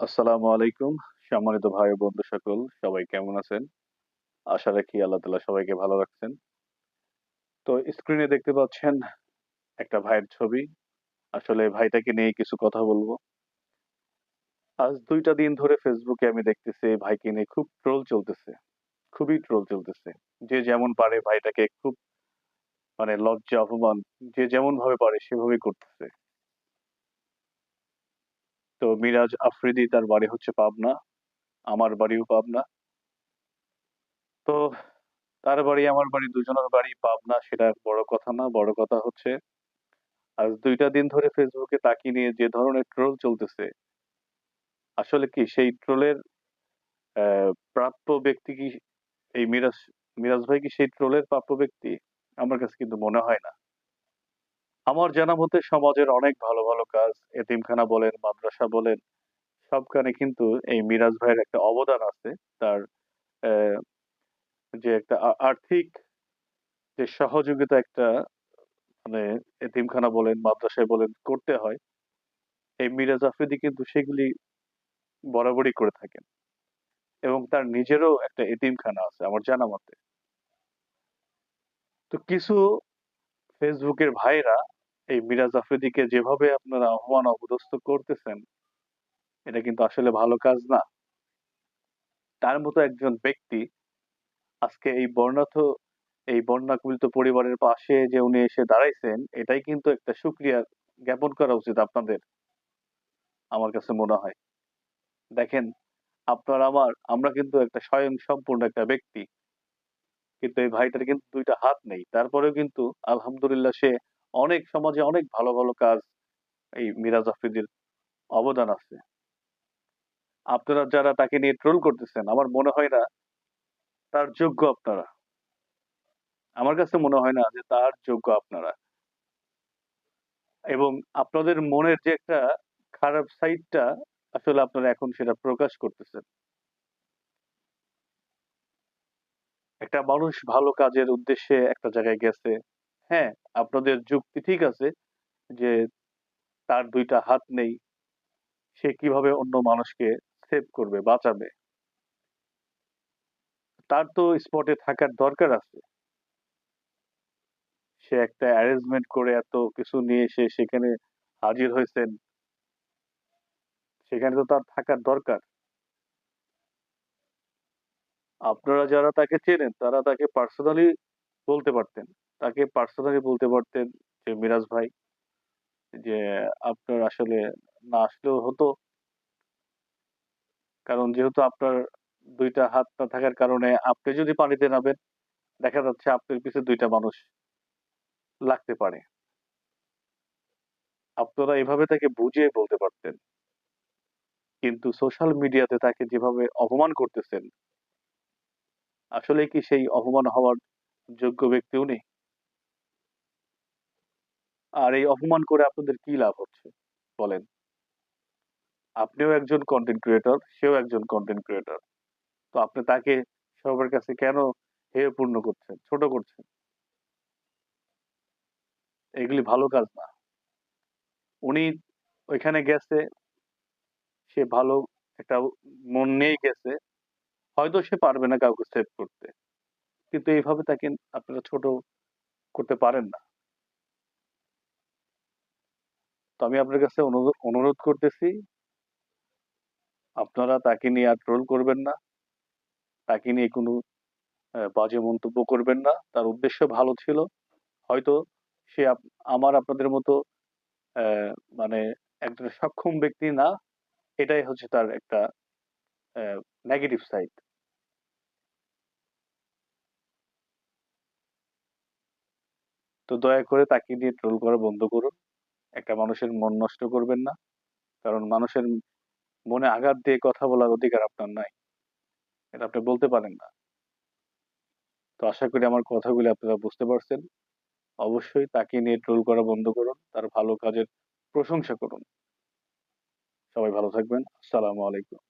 আসসালামু আলাইকুম, সম্মানিত ভাই বন্ধু সকল, সবাই কেমন আছেন? আশা রাখি আল্লাহ তালা সবাইকে ভালো রাখছেন। তো স্ক্রিনে দেখতে পাচ্ছেন একটা ভাইয়ের ছবি। আসলে ভাইটাকে নিয়ে কিছু কথা বলব। আজ দুইটা দিন ধরে ফেসবুকে আমি দেখতেছি ভাইকে নিয়ে খুব ট্রোল চলতেছে। খুবই ট্রোল চলতেছে। যে যেমন পারে ভাইটাকে খুব মানে লজ্জা, অপমান, যে যেমন ভাবে পারে সেভাবেই করতেছে। তো মিরাজ আফ্রিদি তার বাড়ি হচ্ছে পাবনা, আমার বাড়িও পাবনা। তো তার বাড়ি, আমার বাড়ি দুজনের বাড়ি পাবনা, সেটা বড় কথা না, বড় কথা হচ্ছে আজ দুইটা দিন ধরে ফেসবুকে তাকিয়ে নিয়ে যে ধরনের ট্রোল চলতেছে, আসলে কি সেই ট্রোলের প্রাপ্য ব্যক্তি কি এই মিরাজ মিরাজ ভাই কি সেই ট্রোলের প্রাপ্য ব্যক্তি? আমার কাছে কিন্তু মনে হয় না। আমার জানা মতে সমাজের অনেক ভালো ভালো কাজ, এতিমখানা বলেন, মাদ্রাসা বলেন, সবখানে কিন্তু এই মিরাজ ভাইয়ের একটা অবদান আছে। তার যে একটা আর্থিক যে সহযোগিতা একটা মানে এতিমখানা বলেন, মাদ্রাসায় বলেন, করতে হয়, এই মিরাজ আফ্রিদি কিন্তু সেগুলি বরাবরই করে থাকেন। এবং তার নিজেরও একটা এতিমখানা আছে, আমার জানা মতে। তো কিছু ফেসবুকের ভাইরা এই মিরাজ আফ্রিদিকে যেভাবে আপনারা আহ্বান অপদস্থ করতেছেন, এটা কিন্তু আসলে ভালো কাজ না। তার মতো একজন ব্যক্তি আজকে এই বর্ণাথ, এই বন্যাকুলিত পরিবারের পাশে যে উনি এসে দাঁড়াইছেন, এটাই কিন্তু একটা সুক্রিয়া জ্ঞাপন করা উচিত আপনাদের, আমার কাছে মনে হয়। দেখেন, আপনার আমার, আমরা কিন্তু একটা স্বয়ং সম্পূর্ণ একটা ব্যক্তি, কিন্তু এই ভাইটার কিন্তু দুইটা হাত নেই। তারপরেও কিন্তু আলহামদুলিল্লাহ সে অনেক সমাজে অনেক ভালো ভালো কাজ এই মিরাজ আফ্রিদির অবদান আছে। আপনারা যারা তাকে নিয়ে ট্রোল করতেছেন, আমার মনে হয় না তার যোগ্য আপনারা। আমার কাছে মনে হয় না যে তার যোগ্য আপনারা। এবং আপনাদের মনের যে একটা খারাপ সাইডটা আসলে আপনারা এখন সেটা প্রকাশ করতেছেন। একটা মানুষ ভালো কাজের উদ্দেশ্যে একটা জায়গায় গেছে হ্যাঁ আপনাদের যুক্তি ঠিক আছে যে তার দুইটা হাত নেই। সে কীভাবে অন্য মানুষকে সেভ করবে, বাঁচাবে? তার তো স্পটে থাকার দরকার আছে। সে একটা অ্যারেঞ্জমেন্ট করে এত কিছু নিয়ে এসে সেখানে হাজির হয়েছেন। সেখানে তো তার থাকার দরকার। আপনারা যারা তাকে চেনেন, তারা তাকে পার্সোনালি বলতে পারতেন। তাকে পার্সোনালি বলতে পারতেন যে, মিরাজ ভাই, যে আপনার আসলে না আসলেও হতো। কারণ যেহেতু আপনার দুইটা হাত না থাকার কারণে আপনি যদি পানিতে নামেন, দেখা যাচ্ছে আপনার পিছনে দুইটা মানুষ লাগতে পারে। আপনারা এভাবে তাকে বুঝিয়ে বলতে পারতেন। কিন্তু সোশ্যাল মিডিয়াতে তাকে যেভাবে অপমান করতেছেন আসলে কি সেই অপমান হওয়ার যোগ্য ব্যক্তি উনি? আর এই অপমান করে আপনাদের কি লাভ হচ্ছে? বলেন। আপনিও একজন কন্টেন্ট ক্রিয়েটর সেও একজন কন্টেন্ট ক্রিয়েটর তো আপনি তাকে সবার কাছে কেন হেয় পূর্ণ করছেন? ছোট করছেন? এগুলি ভালো কাজ না। উনি ওইখানে গেছে, সে ভালো একটা মন নিয়েই গেছে। হয়তো সে পারবে না কাউকে সেভ করতে। কিন্তু এইভাবে তাকে আপনারা ছোট করতে পারেন না। তো আমি আপনার কাছে অনুরোধ করতেছি, আপনারা তাকে নিয়ে আর ট্রোল করবেন না। তাকে নিয়ে কোনো বাজে মন্তব্য করবেন না। তার উদ্দেশ্য ভালো ছিল। হয়তো সে আমার আপনাদের মতো মানে একজন সক্ষম ব্যক্তি না। এটাই হচ্ছে তার একটা নেগেটিভ সাইড তো দয়া করে তাকে নিয়ে ট্রোল করা বন্ধ করুন। একটা মানুষের মন নষ্ট করবেন না। কারণ মানুষের মনে আঘাত দিয়ে কথা বলার অধিকার আপনার নাই। এটা আপনি বলতে পারেন না। তো আশা করি আমার কথাগুলি আপনারা বুঝতে পারছেন। অবশ্যই তাকে নিয়ে ট্রোল করা বন্ধ করুন। তার ভালো কাজের প্রশংসা করুন। সবাই ভালো থাকবেন। আসসালামু আলাইকুম।